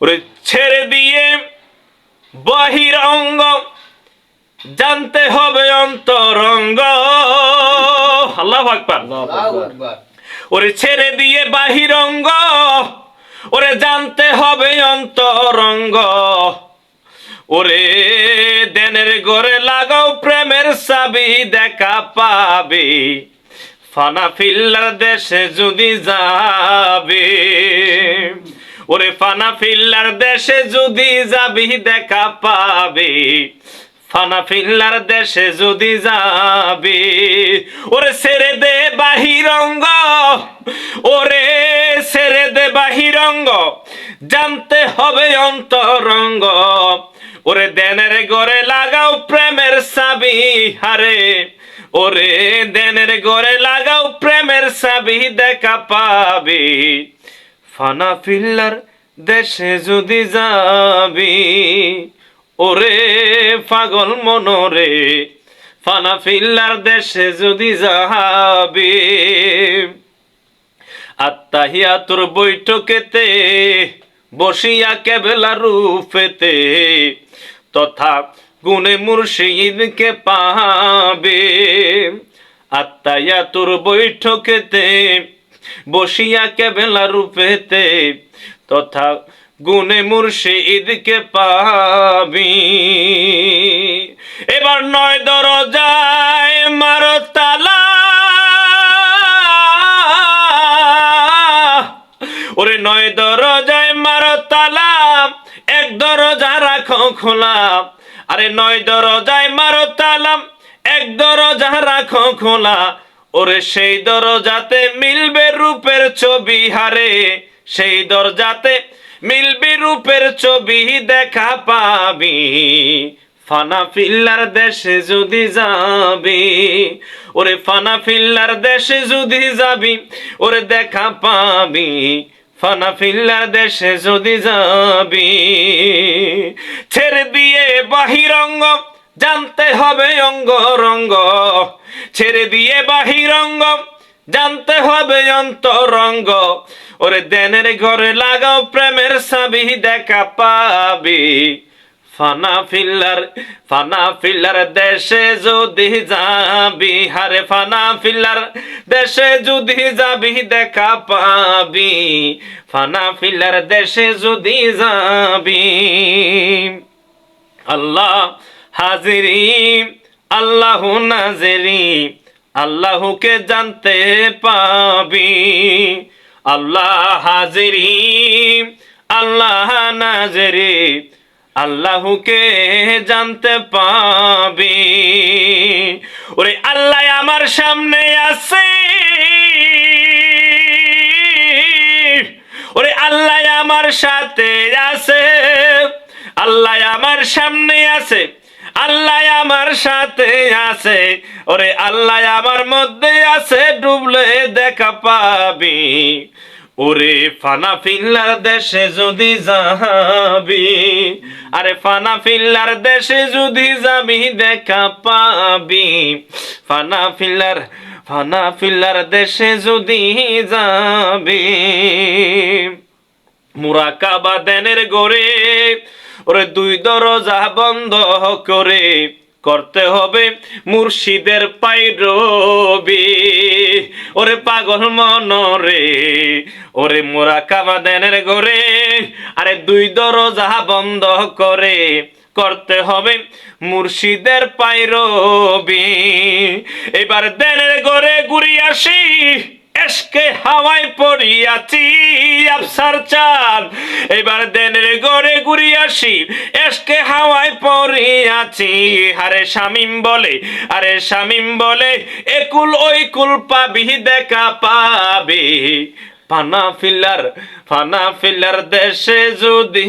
ওরে ছেড়ে দিয়ে বাহির অঙ্গ জানতে হবে অন্তরঙ্গ। আল্লাহ আকবার। ওরে ছেড়ে দিয়ে বাহির অঙ্গ ওরে জানতে হবে অন্তরঙ্গ। ওরে দেনের গড়ে লাগাও প্রেমের চাবি দেখা পাবে। ফানা ফিল্লার দেশে যদি যাবে। ওরে ফানা ফিল্লার দেশে যদি যাবি, দেখা পাবি। ফানা ফিল্লার দেশে যদি যাবি, ওরে ছেড়ে দে বাহিরঙ্গ। ওরে ছেড়ে দে বাহিরঙ্গ, জানতে হবে অন্তরঙ্গ। ওরে দেনের গড়ে লাগাও প্রেমের চাবি, হারে। ওরে দেনের গড়ে লাগাও প্রেমের চাবি, দেখা পাবি। ফানা ফিল্লার দেশে যদি যাবি, ওরে পাগল মনরে, ফানা ফিল্লার দেশে যদি যাবি। আত্মাহিয়া তোর বৈঠকেতে, বসিয়া কেবেলা রূপেতে, তথা গুণে মুর্শিদকে পাবে। আত্মাইয়া তোর বৈঠকেতে বসিয়া কেবেলা রূপেতে, তথা গুনে গুণে মুর্শিদকে পাবি। এবার নয় দরজায় মারো তালা। ওরে নয় দরজায় মারো তালা, এক দরজা রাখো খোলা। আরে নয় দরজায় মারো তালাম এক দরজা রাখো খোলা। ওরে সেই দরজাতে মিলবে রূপের ছবি, হারে সেই দরজাতে মিলবে রূপের ছবি, দেখা পাবি। ফানা ফিল্লার দেশে যদি যাবি, ওরে ফানা ফিল্লার দেশে যদি যাবি, ওরে দেখা পাবি। ফানা ফিল্লার দেশে যদি যাবি, ছেড়ে দিয়ে বাহিরঙ্গ, জানতে হবে অঙ্গ রঙ্গ ছেড়ে দিয়ে বাহিরঙ্গ। জানতে হবে অন্তরঙ্গ। ওরে দেনের ঘরে লাগাও প্রেমের সাবি দেখা পাবি। ফানা ফিল্লার ফানা ফিল্লার দেশে যদি যাবি, হারে ফানা ফিল্লার দেশে যদি যাবি, দেখা পাবি। ফানা ফিল্লার দেশে যদি যাবি। আল্লাহ হাজিরি। আল্লাহ নাজেরি, আল্লাহকে জানতে পাবি। আল্লাহ হাজেরি, আল্লাহ নাজেরি, আল্লাহকে জানতে পাবি। ওরে আল্লাহ আমার সামনে আছে। ওরে আল্লাহ আমার সাথে আছে। আল্লাহ আমার সামনে আছে। আল্লাহ আমার সাথে আছে। ওরে আল্লাহ আমার মধ্যে আছে, ডুবলে দেখা পাবি। ওরে ফানা ফিল্লার দেশে যদি যাবি, আরে ফানা ফিল্লার দেশে যদি যাবি, দেখা পাবি। ফানা ফিল্লার ফানা ফিল্লার দেশে যদি যাবি, মুরাকাবা দেনের গড়ে ওরে দুই দরজা বন্ধ করে করতে হবে মুর্শিদের পাইরবি। ওরে পাগল মনরে, ওরে মোরা কাবাদেনের ঘরে। আরে দুই দরজা বন্ধ করে করতে হবে মুর্শিদের পাইরবি। এবার দেনের ঘরে ঘুরি আসি এসকে হাওয়ায় পড়িয়াছি, আফসার চাঁদ। এবার দেনের গড়ে ঘুরি আসি, এসকে হাওয়ায় পড়িয়াছি। আরে শামিম বলে, আরে শামিম বলে, একুল ওই কুল পাবি, দেখা পাবি। ফানা ফিল্লার ফানা ফিল্লার দেশে যদি